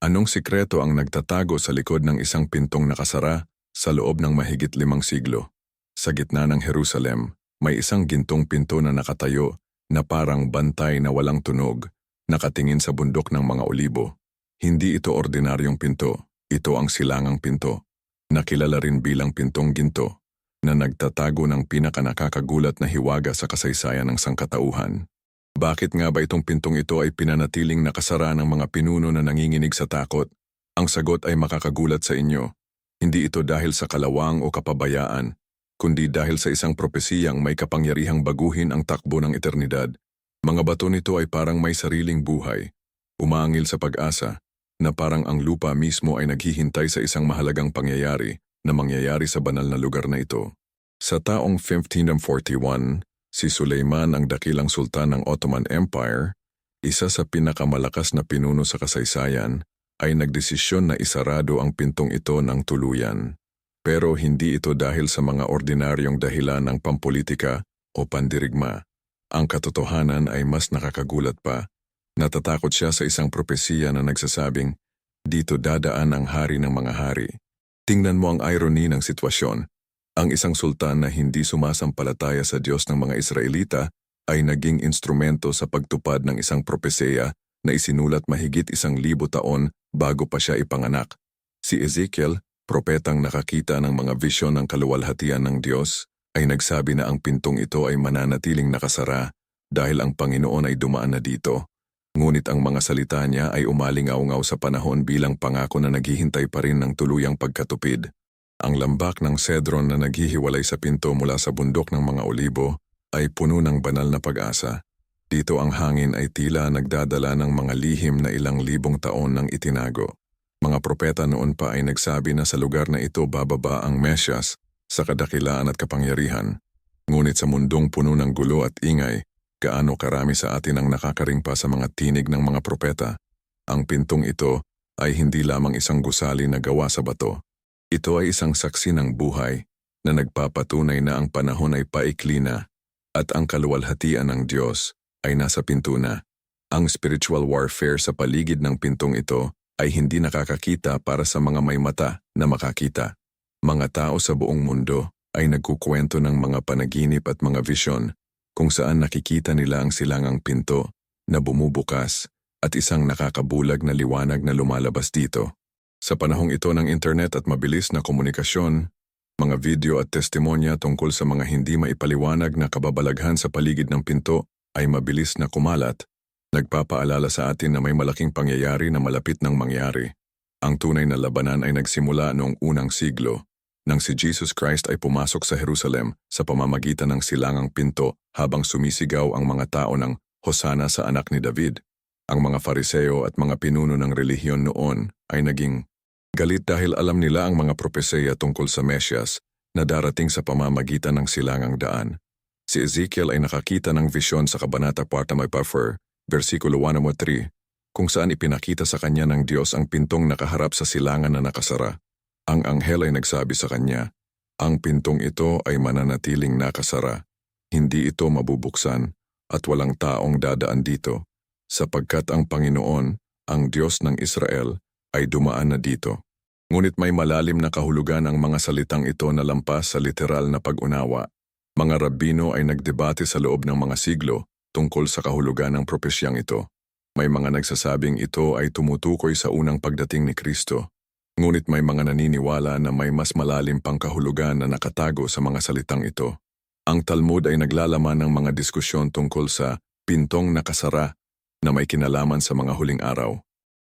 Anong sikreto ang nagtatago sa likod ng isang pintong nakasara sa loob ng mahigit limang siglo? Sa gitna ng Jerusalem, may isang gintong pinto na nakatayo na parang bantay na walang tunog, nakatingin sa bundok ng mga olibo. Hindi ito ordinaryong pinto, ito ang silangang pinto, nakilala rin bilang pintong ginto, na nagtatago ng pinakanakakagulat na hiwaga sa kasaysayan ng sangkatauhan. Bakit nga ba itong pintong ito ay pinanatiling nakasara ng mga pinuno na nanginginig sa takot? Ang sagot ay makakagulat sa inyo. Hindi ito dahil sa kalawang o kapabayaan, kundi dahil sa isang propesiyang may kapangyarihang baguhin ang takbo ng eternidad. Mga bato nito ay parang may sariling buhay, umaangil sa pag-asa, na parang ang lupa mismo ay naghihintay sa isang mahalagang pangyayari na mangyayari sa banal na lugar na ito. Sa taong 1541, si Suleiman ang dakilang sultan ng Ottoman Empire, isa sa pinakamalakas na pinuno sa kasaysayan, ay nagdesisyon na isarado ang pintong ito ng tuluyan. Pero hindi ito dahil sa mga ordinaryong dahilan ng pampolitika o pandirigma. Ang katotohanan ay mas nakakagulat pa. Natatakot siya sa isang propesiya na nagsasabing, dito dadaan ang hari ng mga hari. Tingnan mo ang irony ng sitwasyon. Ang isang sultan na hindi sumasampalataya sa Diyos ng mga Israelita ay naging instrumento sa pagtupad ng isang propesiya na isinulat mahigit isang libo taon bago pa siya ipanganak. Si Ezekiel, propetang nakakita ng mga visyon ng kaluwalhatian ng Diyos, ay nagsabi na ang pintong ito ay mananatiling nakasara dahil ang Panginoon ay dumaan na dito. Ngunit ang mga salita niya ay umalingaw-ngaw sa panahon bilang pangako na naghihintay pa rin ng tuluyang pagkatupid. Ang lambak ng Cedron na naghihiwalay sa pinto mula sa bundok ng mga olibo ay puno ng banal na pag-asa. Dito ang hangin ay tila nagdadala ng mga lihim na ilang libong taon ng itinago. Mga propeta noon pa ay nagsabi na sa lugar na ito bababa ang Mesyas sa kadakilaan at kapangyarihan. Ngunit sa mundong puno ng gulo at ingay, gaano karami sa atin ang nakakaring pa sa mga tinig ng mga propeta. Ang pintong ito ay hindi lamang isang gusali na gawa sa bato. Ito ay isang saksi ng buhay na nagpapatunay na ang panahon ay paikli na at ang kaluwalhatian ng Diyos ay nasa pinto na. Ang spiritual warfare sa paligid ng pintong ito ay hindi nakakakita para sa mga may mata na makakita. Mga tao sa buong mundo ay nagkukwento ng mga panaginip at mga visyon kung saan nakikita nila ang silangang pinto na bumubukas at isang nakakabulag na liwanag na lumalabas dito. Sa panahong ito ng internet at mabilis na komunikasyon, mga video at testimonya tungkol sa mga hindi maipaliwanag na kababalaghan sa paligid ng pinto ay mabilis na kumalat, nagpapaalala sa atin na may malaking pangyayari na malapit ng mangyari. Ang tunay na labanan ay nagsimula noong unang siglo, nang si Jesus Christ ay pumasok sa Jerusalem sa pamamagitan ng silangang pinto habang sumisigaw ang mga tao ng Hosana sa anak ni David. Ang mga fariseo at mga pinuno ng relihiyon noon ay naging Galit dahil alam nila ang mga propesya tungkol sa Mesyas na darating sa pamamagitan ng silangang daan. Si Ezekiel ay nakakita ng visyon sa Kabanata Parta Magpafer, versikulo 1 3, kung saan ipinakita sa kanya ng Diyos ang pintong nakaharap sa silangan na nakasara. Ang anghel ay nagsabi sa kanya, ang pintong ito ay mananatiling nakasara. Hindi ito mabubuksan at walang taong dadaan dito, sapagkat ang Panginoon, ang Diyos ng Israel, ay dumaan na dito. Ngunit may malalim na kahulugan ang mga salitang ito na lampas sa literal na pag-unawa. Mga rabbino ay nagdebate sa loob ng mga siglo tungkol sa kahulugan ng propesyang ito. May mga nagsasabing ito ay tumutukoy sa unang pagdating ni Kristo. Ngunit may mga naniniwala na may mas malalim pang kahulugan na nakatago sa mga salitang ito. Ang Talmud ay naglalaman ng mga diskusyon tungkol sa pintong nakasara na may kinalaman sa mga huling araw.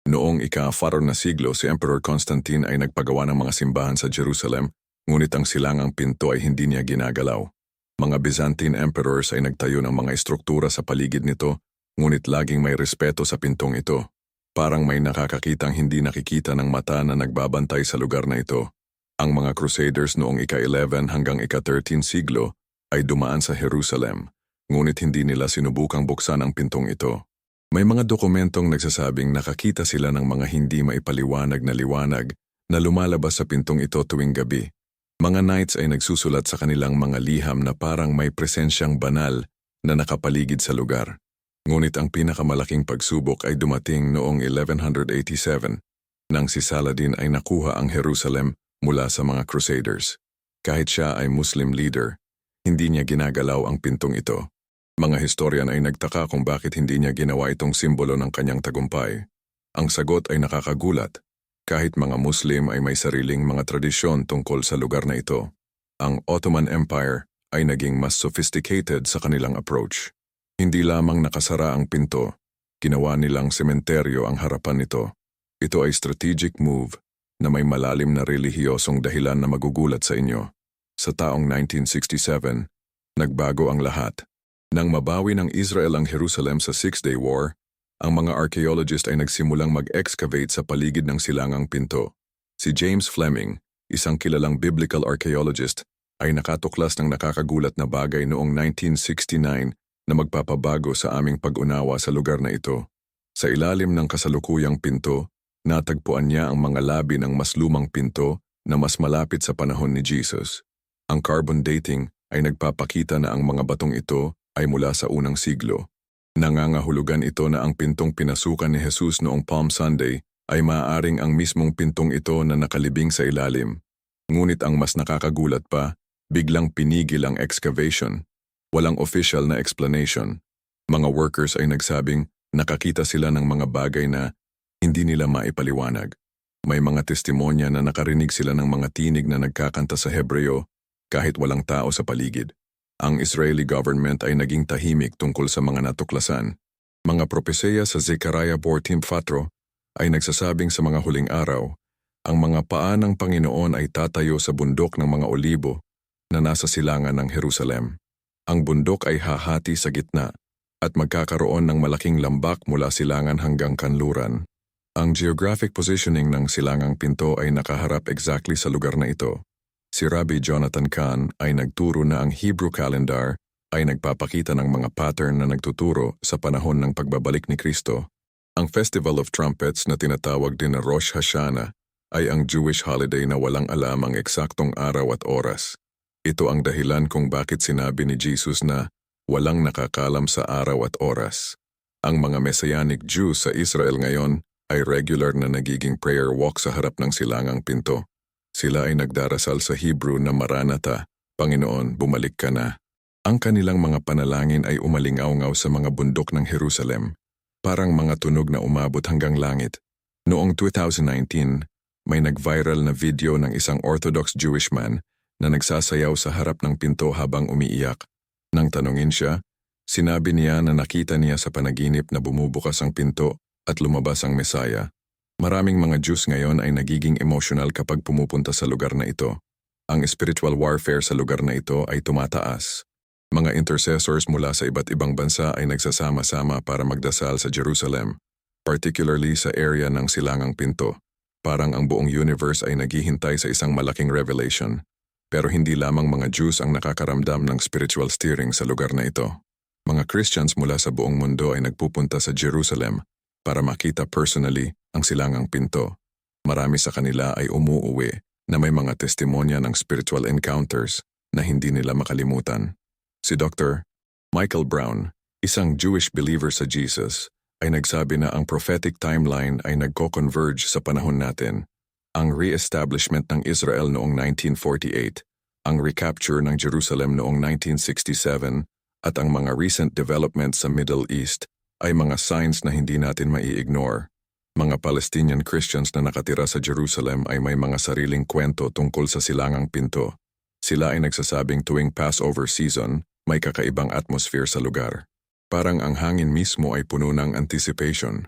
Noong ika-4 na siglo, si Emperor Constantine ay nagpagawa ng mga simbahan sa Jerusalem, ngunit ang silangang pinto ay hindi niya ginagalaw. Mga Byzantine emperors ay nagtayo ng mga estruktura sa paligid nito, ngunit laging may respeto sa pintong ito. Parang may nakakakitang hindi nakikita ng mata na nagbabantay sa lugar na ito. Ang mga Crusaders noong ika-11 hanggang ika-13 siglo ay dumaan sa Jerusalem, ngunit hindi nila sinubukang buksan ang pintong ito. May mga dokumentong nagsasabing nakakita sila ng mga hindi maipaliwanag na liwanag na lumalabas sa pintong ito tuwing gabi. Mga knights ay nagsusulat sa kanilang mga liham na parang may presensyang banal na nakapaligid sa lugar. Ngunit ang pinakamalaking pagsubok ay dumating noong 1187 nang si Saladin ay nakuha ang Jerusalem mula sa mga Crusaders. Kahit siya ay Muslim leader, hindi niya ginagalaw ang pintong ito. Mga historian ay nagtaka kung bakit hindi niya ginawa itong simbolo ng kanyang tagumpay. Ang sagot ay nakakagulat. Kahit mga Muslim ay may sariling mga tradisyon tungkol sa lugar na ito. Ang Ottoman Empire ay naging mas sophisticated sa kanilang approach. Hindi lamang nakasara ang pinto, ginawa nilang sementeryo ang harapan nito. Ito ay strategic move na may malalim na relihiyosong dahilan na magugulat sa inyo. Sa taong 1967, nagbago ang lahat. Nang mabawi ng Israel ang Jerusalem sa Six-Day War, ang mga archaeologist ay nagsimulang mag-excavate sa paligid ng silangang pinto. Si James Fleming, isang kilalang biblical archaeologist, ay nakatuklas ng nakakagulat na bagay noong 1969 na magpapabago sa aming pag-unawa sa lugar na ito. Sa ilalim ng kasalukuyang pinto, natagpuan niya ang mga labi ng mas lumang pinto na mas malapit sa panahon ni Jesus. Ang carbon dating ay nagpapakita na ang mga batong ito ay mula sa unang siglo. Nangangahulugan ito na ang pintong pinasukan ni Jesus noong Palm Sunday ay maaaring ang mismong pintong ito na nakalibing sa ilalim. Ngunit ang mas nakakagulat pa, biglang pinigil ang excavation. Walang official na explanation. Mga workers ay nagsabing nakakita sila ng mga bagay na hindi nila maipaliwanag. May mga testimonya na nakarinig sila ng mga tinig na nagkakanta sa Hebreo kahit walang tao sa paligid. Ang Israeli government ay naging tahimik tungkol sa mga natuklasan. Mga propeseya sa Zechariah 14.4 ay nagsasabing sa mga huling araw, ang mga paa ng Panginoon ay tatayo sa bundok ng mga olibo na nasa silangan ng Jerusalem. Ang bundok ay hahati sa gitna at magkakaroon ng malaking lambak mula silangan hanggang kanluran. Ang geographic positioning ng silangang pinto ay nakaharap exactly sa lugar na ito. Si Rabbi Jonathan Kahn ay nagturo na ang Hebrew calendar ay nagpapakita ng mga pattern na nagtuturo sa panahon ng pagbabalik ni Kristo. Ang Festival of Trumpets na tinatawag din na Rosh Hashanah ay ang Jewish holiday na walang alam ang eksaktong araw at oras. Ito ang dahilan kung bakit sinabi ni Jesus na walang nakakalam sa araw at oras. Ang mga Messianic Jews sa Israel ngayon ay regular na nagiging prayer walk sa harap ng silangang pinto. Sila ay nagdarasal sa Hebrew na Maranatha, Panginoon, bumalik ka na. Ang kanilang mga panalangin ay umalingaw-ngaw sa mga bundok ng Jerusalem, parang mga tunog na umabot hanggang langit. Noong 2019, may nag-viral na video ng isang Orthodox Jewish man na nagsasayaw sa harap ng pinto habang umiiyak. Nang tanungin siya, sinabi niya na nakita niya sa panaginip na bumubukas ang pinto at lumabas ang Mesaya. Maraming mga Jews ngayon ay nagiging emotional kapag pumupunta sa lugar na ito. Ang spiritual warfare sa lugar na ito ay tumataas. Mga intercessors mula sa iba't ibang bansa ay nagsasama-sama para magdasal sa Jerusalem, particularly sa area ng Silangang Pinto. Parang ang buong universe ay naghihintay sa isang malaking revelation. Pero hindi lamang mga Jews ang nakakaramdam ng spiritual steering sa lugar na ito. Mga Christians mula sa buong mundo ay nagpupunta sa Jerusalem para makita personally ang silangang pinto. Marami sa kanila ay umuuwi na may mga testimonya ng spiritual encounters na hindi nila makalimutan. Si Dr. Michael Brown, isang Jewish believer sa Jesus, ay nagsabi na ang prophetic timeline ay nagko-converge sa panahon natin. Ang re-establishment ng Israel noong 1948, ang recapture ng Jerusalem noong 1967, at ang mga recent developments sa Middle East ay mga signs na hindi natin mai-ignore. Mga Palestinian Christians na nakatira sa Jerusalem ay may mga sariling kwento tungkol sa silangang pinto. Sila ay nagsasabing tuwing Passover season, may kakaibang atmosphere sa lugar. Parang ang hangin mismo ay puno ng anticipation.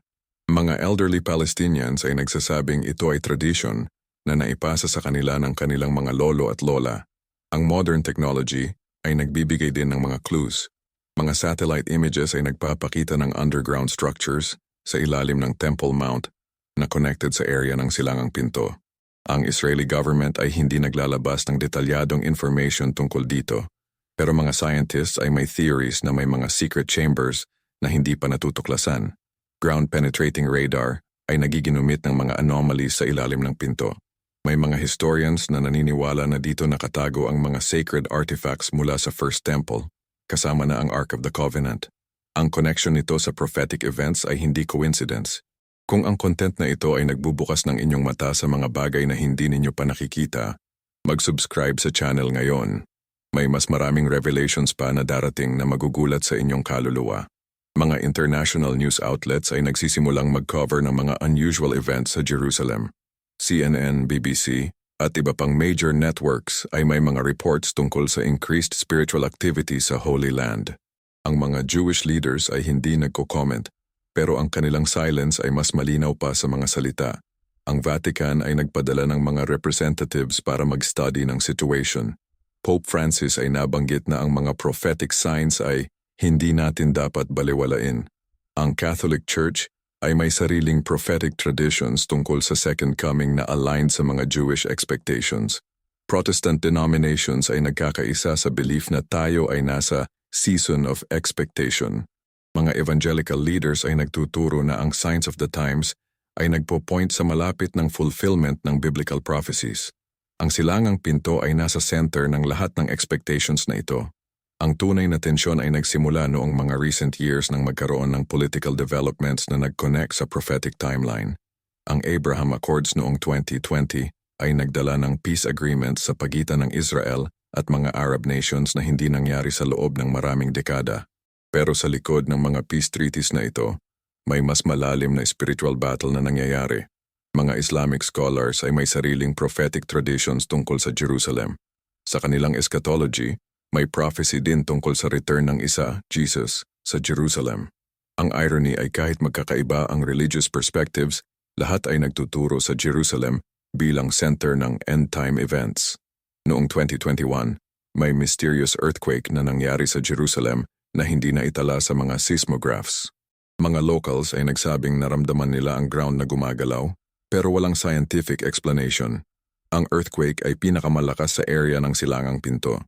Mga elderly Palestinians ay nagsasabing ito ay tradition na naipasa sa kanila ng kanilang mga lolo at lola. Ang modern technology ay nagbibigay din ng mga clues. Mga satellite images ay nagpapakita ng underground structures sa ilalim ng Temple Mount na connected sa area ng silangang pinto. Ang Israeli government ay hindi naglalabas ng detalyadong information tungkol dito, pero mga scientists ay may theories na may mga secret chambers na hindi pa natutuklasan. Ground-penetrating radar ay nagiginumit ng mga anomalies sa ilalim ng pinto. May mga historians na naniniwala na dito nakatago ang mga sacred artifacts mula sa First Temple, kasama na ang Ark of the Covenant. Ang connection nito sa prophetic events ay hindi coincidence. Kung ang content na ito ay nagbubukas ng inyong mata sa mga bagay na hindi ninyo pa nakikita, mag-subscribe sa channel ngayon. May mas maraming revelations pa na darating na magugulat sa inyong kaluluwa. Mga international news outlets ay nagsisimulang mag-cover ng mga unusual events sa Jerusalem. CNN, BBC, at iba pang major networks ay may mga reports tungkol sa increased spiritual activity sa Holy Land. Ang mga Jewish leaders ay hindi nagko-comment, pero ang kanilang silence ay mas malinaw pa sa mga salita. Ang Vatican ay nagpadala ng mga representatives para mag-study ng situation. Pope Francis ay nabanggit na ang mga prophetic signs ay hindi natin dapat baliwalain. Ang Catholic Church ay may sariling prophetic traditions tungkol sa second coming na aligned sa mga Jewish expectations. Protestant denominations ay nagkakaisa sa belief na tayo ay nasa season of expectation. Mga evangelical leaders ay nagtuturo na ang signs of the times ay nagpo-point sa malapit ng fulfillment ng biblical prophecies. Ang silangang pinto ay nasa center ng lahat ng expectations na ito. Ang tunay na tensyon ay nagsimula noong mga recent years nang magkaroon ng political developments na nag-connect sa prophetic timeline. Ang Abraham Accords noong 2020 ay nagdala ng peace agreements sa pagitan ng Israel at mga Arab nations na hindi nangyari sa loob ng maraming dekada. Pero sa likod ng mga peace treaties na ito, may mas malalim na spiritual battle na nangyayari. Mga Islamic scholars ay may sariling prophetic traditions tungkol sa Jerusalem. Sa kanilang eschatology, may prophecy din tungkol sa return ng isa, Jesus, sa Jerusalem. Ang irony ay kahit magkakaiba ang religious perspectives, lahat ay nagtuturo sa Jerusalem bilang center ng end-time events. Noong 2021, may mysterious earthquake na nangyari sa Jerusalem na hindi na itala sa mga seismographs. Mga locals ay nagsabing naramdaman nila ang ground na gumagalaw, pero walang scientific explanation. Ang earthquake ay pinakamalakas sa area ng silangang pinto.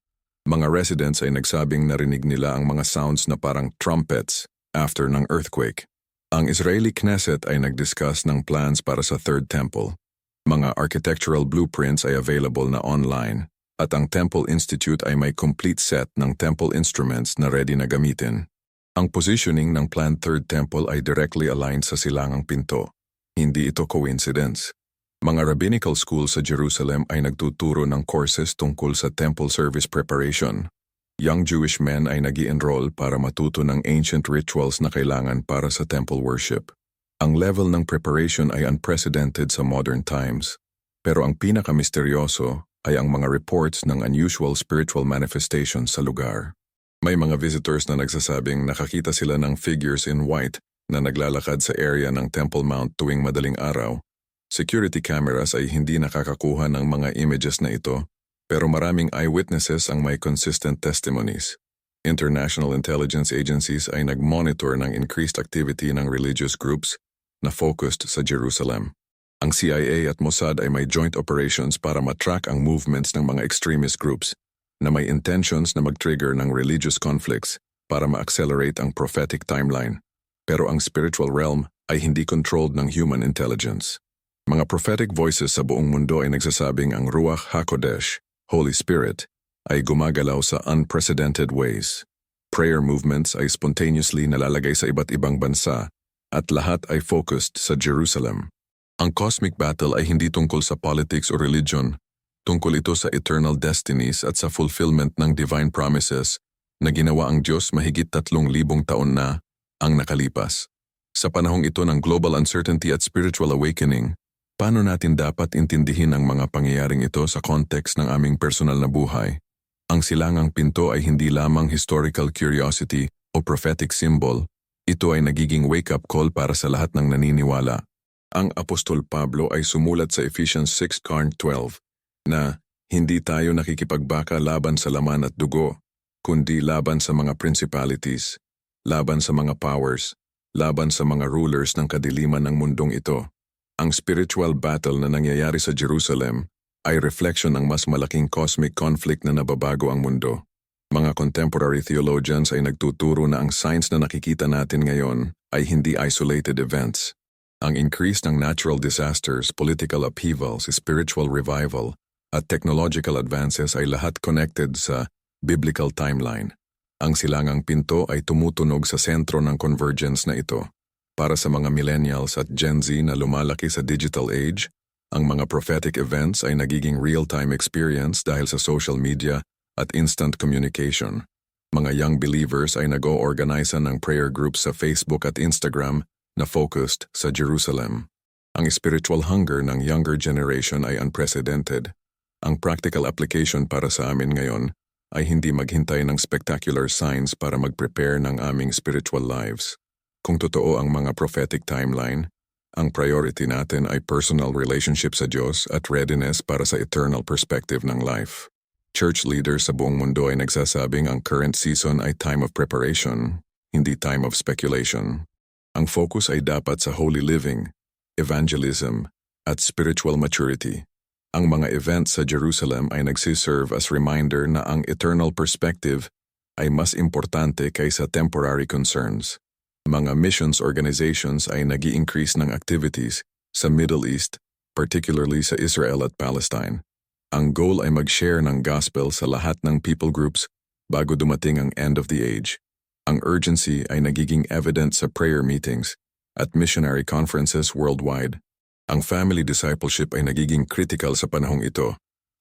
Mga residents ay nagsabing narinig nila ang mga sounds na parang trumpets after ng earthquake. Ang Israeli Knesset ay nag-discuss ng plans para sa Third Temple. Mga architectural blueprints ay available na online at ang Temple Institute ay may complete set ng temple instruments na ready na gamitin. Ang positioning ng planned Third Temple ay directly aligned sa silangang pinto. Hindi ito coincidence. Mga rabbinical schools sa Jerusalem ay nagtuturo ng courses tungkol sa temple service preparation. Young Jewish men ay nag enroll para matuto ng ancient rituals na kailangan para sa temple worship. Ang level ng preparation ay unprecedented sa modern times. Pero ang pinakamisteryoso ay ang mga reports ng unusual spiritual manifestations sa lugar. May mga visitors na nagsasabing nakakita sila ng figures in white na naglalakad sa area ng Temple Mount tuwing madaling araw Security cameras ay hindi nakakakuha ng mga images na ito, pero maraming eyewitnesses ang may consistent testimonies. International intelligence agencies ay nag-monitor ng increased activity ng religious groups na focused sa Jerusalem. Ang CIA at Mossad ay may joint operations para matrack ang movements ng mga extremist groups na may intentions na mag-trigger ng religious conflicts para ma-accelerate ang prophetic timeline. Pero ang spiritual realm ay hindi controlled ng human intelligence. Mga prophetic voices sa buong mundo ay nagsasabing ang Ruach HaKodesh, Holy Spirit, ay gumagalaw sa unprecedented ways. Prayer movements ay spontaneously nalalagay sa iba't ibang bansa at lahat ay focused sa Jerusalem. Ang cosmic battle ay hindi tungkol sa politics o religion, tungkol ito sa eternal destinies at sa fulfillment ng divine promises na ginawa ang Diyos mahigit tatlong libong taon na ang nakalipas. Sa panahong ito ng global uncertainty at spiritual awakening, Paano natin dapat intindihin ang mga pangyayaring ito sa context ng aming personal na buhay? Ang silangang pinto ay hindi lamang historical curiosity o prophetic symbol, ito ay nagiging wake-up call para sa lahat ng naniniwala. Ang Apostol Pablo ay sumulat sa Ephesians 6:12 na hindi tayo nakikipagbaka laban sa laman at dugo, kundi laban sa mga principalities, laban sa mga powers, laban sa mga rulers ng kadiliman ng mundong ito. Ang spiritual battle na nangyayari sa Jerusalem ay reflection ng mas malaking cosmic conflict na nababago ang mundo. Mga contemporary theologians ay nagtuturo na ang signs na nakikita natin ngayon ay hindi isolated events. Ang increase ng natural disasters, political upheavals, spiritual revival, at technological advances ay lahat connected sa biblical timeline. Ang silangang pinto ay tumutunog sa sentro ng convergence na ito. Para sa mga millennials at Gen Z na lumalaki sa digital age, ang mga prophetic events ay nagiging real-time experience dahil sa social media at instant communication. Mga young believers ay nag-o-organize ng prayer groups sa Facebook at Instagram na focused sa Jerusalem. Ang spiritual hunger ng younger generation ay unprecedented. Ang practical application para sa amin ngayon ay hindi maghintay ng spectacular signs para mag-prepare ng aming spiritual lives. Kung totoo ang mga prophetic timeline, ang priority natin ay personal relationship sa Diyos at readiness para sa eternal perspective ng life. Church leaders sa buong mundo ay nagsasabing ang current season ay time of preparation, hindi time of speculation. Ang focus ay dapat sa holy living, evangelism, at spiritual maturity. Ang mga events sa Jerusalem ay nagsiserve as reminder na ang eternal perspective ay mas importante kaysa temporary concerns. Mga missions organizations ay nag increase ng activities sa Middle East, particularly sa Israel at Palestine. Ang goal ay mag-share ng gospel sa lahat ng people groups bago dumating ang end of the age. Ang urgency ay nagiging evident sa prayer meetings at missionary conferences worldwide. Ang family discipleship ay nagiging critical sa panahong ito.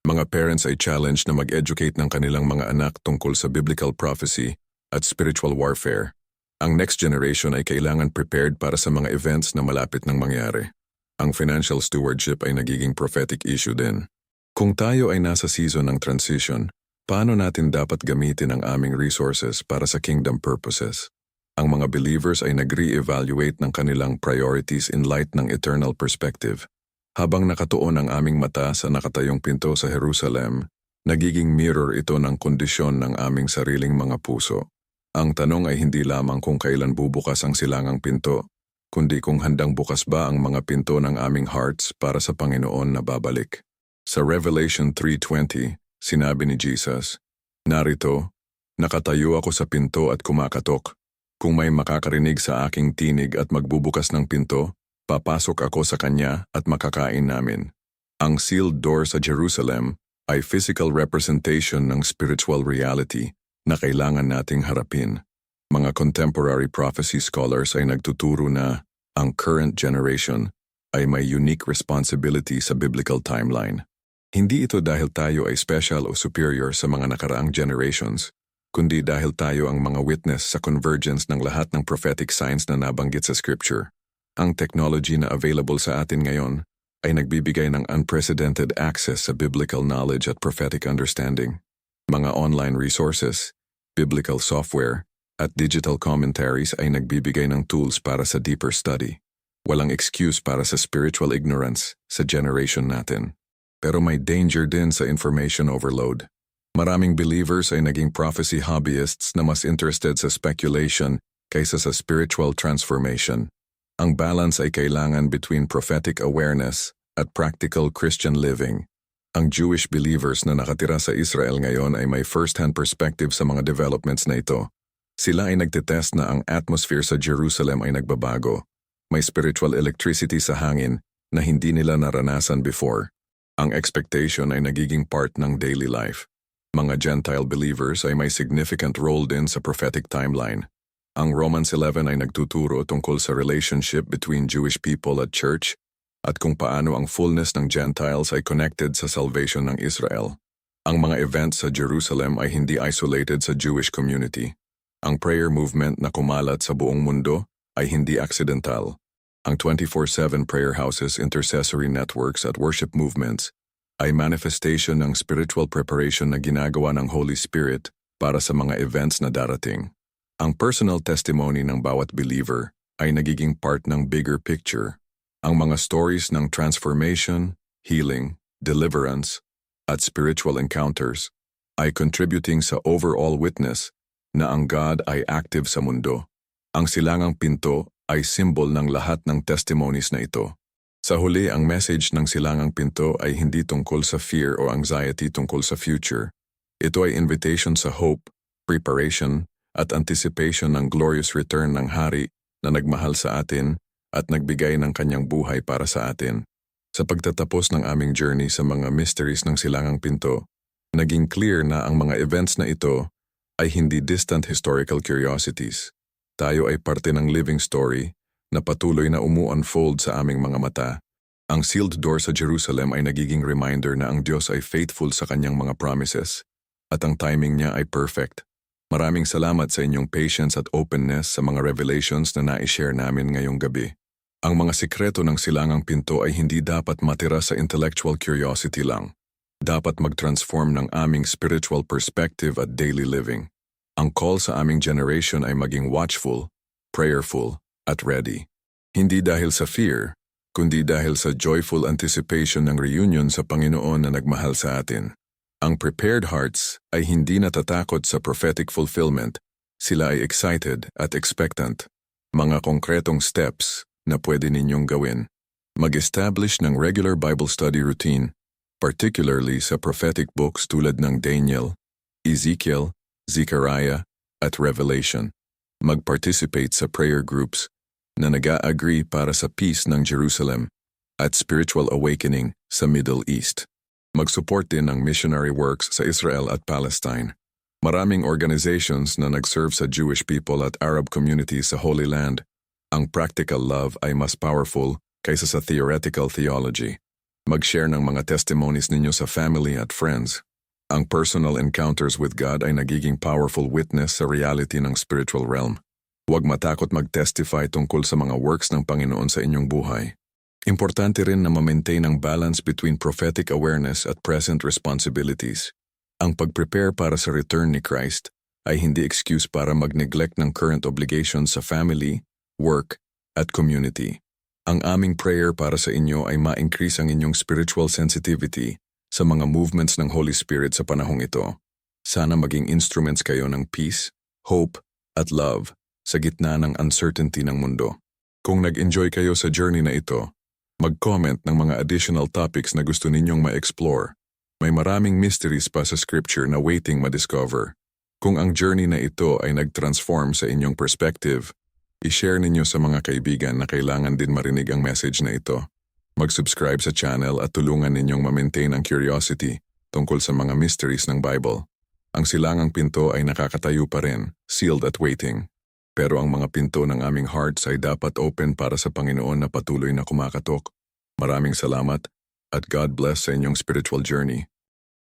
Mga parents ay challenged na mag-educate ng kanilang mga anak tungkol sa biblical prophecy at spiritual warfare. Ang next generation ay kailangan prepared para sa mga events na malapit nang mangyari. Ang financial stewardship ay nagiging prophetic issue din. Kung tayo ay nasa season ng transition, paano natin dapat gamitin ang aming resources para sa kingdom purposes? Ang mga believers ay nag-re-evaluate ng kanilang priorities in light ng eternal perspective. Habang nakatuon ang aming mata sa nakatayong pinto sa Jerusalem, nagiging mirror ito ng kondisyon ng aming sariling mga puso. Ang tanong ay hindi lamang kung kailan bubukas ang silangang pinto, kundi kung handang bukas ba ang mga pinto ng aming hearts para sa Panginoon na babalik. Sa Revelation 3.20, sinabi ni Jesus, Narito, nakatayo ako sa pinto at kumakatok. Kung may makakarinig sa aking tinig at magbubukas ng pinto, papasok ako sa kanya at makakain namin. Ang sealed door sa Jerusalem ay physical representation ng spiritual reality na kailangan nating harapin. Mga contemporary prophecy scholars ay nagtuturo na ang current generation ay may unique responsibility sa biblical timeline. Hindi ito dahil tayo ay special o superior sa mga nakaraang generations, kundi dahil tayo ang mga witness sa convergence ng lahat ng prophetic signs na nabanggit sa scripture. Ang technology na available sa atin ngayon ay nagbibigay ng unprecedented access sa biblical knowledge at prophetic understanding. Mga online resources, biblical software, at digital commentaries ay nagbibigay ng tools para sa deeper study. Walang excuse para sa spiritual ignorance sa generation natin. Pero may danger din sa information overload. Maraming believers ay naging prophecy hobbyists na mas interested sa speculation kaysa sa spiritual transformation. Ang balance ay kailangan between prophetic awareness at practical Christian living. Ang Jewish believers na nakatira sa Israel ngayon ay may first-hand perspective sa mga developments na ito. Sila ay nagtitest na ang atmosphere sa Jerusalem ay nagbabago. May spiritual electricity sa hangin na hindi nila naranasan before. Ang expectation ay nagiging part ng daily life. Mga Gentile believers ay may significant role din sa prophetic timeline. Ang Romans 11 ay nagtuturo tungkol sa relationship between Jewish people at church at kung paano ang fullness ng Gentiles ay connected sa salvation ng Israel. Ang mga events sa Jerusalem ay hindi isolated sa Jewish community. Ang prayer movement na kumalat sa buong mundo ay hindi accidental. Ang 24-7 prayer houses, intercessory networks at worship movements ay manifestation ng spiritual preparation na ginagawa ng Holy Spirit para sa mga events na darating. Ang personal testimony ng bawat believer ay nagiging part ng bigger picture ang mga stories ng transformation, healing, deliverance, at spiritual encounters ay contributing sa overall witness na ang God ay active sa mundo. Ang silangang pinto ay symbol ng lahat ng testimonies na ito. Sa huli, ang message ng silangang pinto ay hindi tungkol sa fear o anxiety tungkol sa future. Ito ay invitation sa hope, preparation, at anticipation ng glorious return ng Hari na nagmahal sa atin at nagbigay ng kanyang buhay para sa atin. Sa pagtatapos ng aming journey sa mga mysteries ng silangang pinto, naging clear na ang mga events na ito ay hindi distant historical curiosities. Tayo ay parte ng living story na patuloy na umu-unfold sa aming mga mata. Ang sealed door sa Jerusalem ay nagiging reminder na ang Diyos ay faithful sa kanyang mga promises at ang timing niya ay perfect. Maraming salamat sa inyong patience at openness sa mga revelations na na-share namin ngayong gabi. Ang mga sikreto ng silangang pinto ay hindi dapat matira sa intellectual curiosity lang. Dapat mag-transform ng aming spiritual perspective at daily living. Ang call sa aming generation ay maging watchful, prayerful, at ready. Hindi dahil sa fear, kundi dahil sa joyful anticipation ng reunion sa Panginoon na nagmahal sa atin. Ang prepared hearts ay hindi natatakot sa prophetic fulfillment, sila ay excited at expectant. Mga konkretong steps na pwede ninyong gawin. Mag-establish ng regular Bible study routine, particularly sa prophetic books tulad ng Daniel, Ezekiel, Zechariah, at Revelation. Mag-participate sa prayer groups na nag-a-agree para sa peace ng Jerusalem at spiritual awakening sa Middle East. Mag-support din ng missionary works sa Israel at Palestine. Maraming organizations na nag-serve sa Jewish people at Arab communities sa Holy Land. Ang practical love ay mas powerful kaysa sa theoretical theology. Mag-share ng mga testimonies ninyo sa family at friends. Ang personal encounters with God ay nagiging powerful witness sa reality ng spiritual realm. Huwag matakot mag-testify tungkol sa mga works ng Panginoon sa inyong buhay. Importante rin na ma-maintain ang balance between prophetic awareness at present responsibilities. Ang pag-prepare para sa return ni Christ ay hindi excuse para mag-neglect ng current obligations sa family, work, at community. Ang aming prayer para sa inyo ay ma-increase ang inyong spiritual sensitivity sa mga movements ng Holy Spirit sa panahong ito. Sana maging instruments kayo ng peace, hope, at love sa gitna ng uncertainty ng mundo. Kung nag-enjoy kayo sa journey na ito, Mag-comment ng mga additional topics na gusto ninyong ma-explore. May maraming mysteries pa sa scripture na waiting ma-discover. Kung ang journey na ito ay nag-transform sa inyong perspective, i-share ninyo sa mga kaibigan na kailangan din marinig ang message na ito. Mag-subscribe sa channel at tulungan ninyong ma-maintain ang curiosity tungkol sa mga mysteries ng Bible. Ang silangang pinto ay nakakatayo pa rin, sealed at waiting. Pero ang mga pinto ng aming hearts ay dapat open para sa Panginoon na patuloy na kumakatok. Maraming salamat at God bless sa inyong spiritual journey.